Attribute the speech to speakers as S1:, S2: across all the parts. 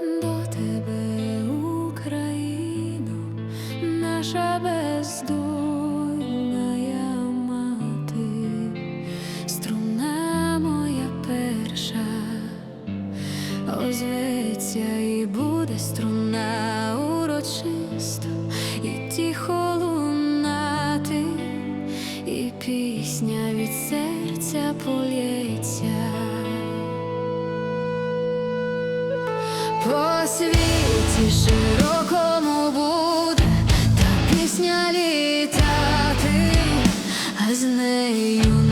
S1: до тебе, Україно, наша бездольна мати, струна моя перша, озветься і буде струна урочиста і тихо лунати, і пісня від серця полється. Світі широкому буде та пісня літати, а з нею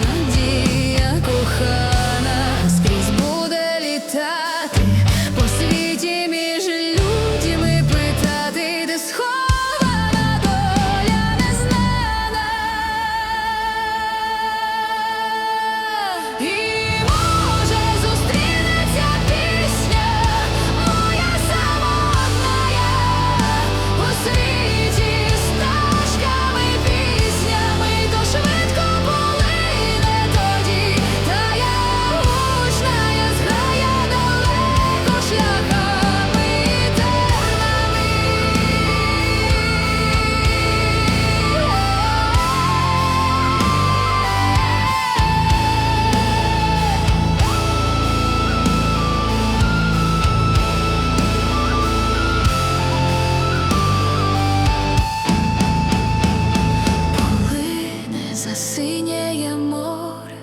S1: засиняє море,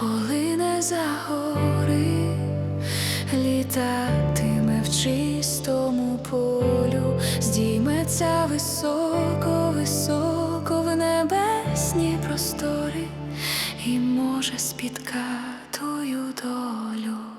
S1: полине за гори, літатиме в чистому полю, здійметься високо, високо в небесні простори, і може спіткатую долю.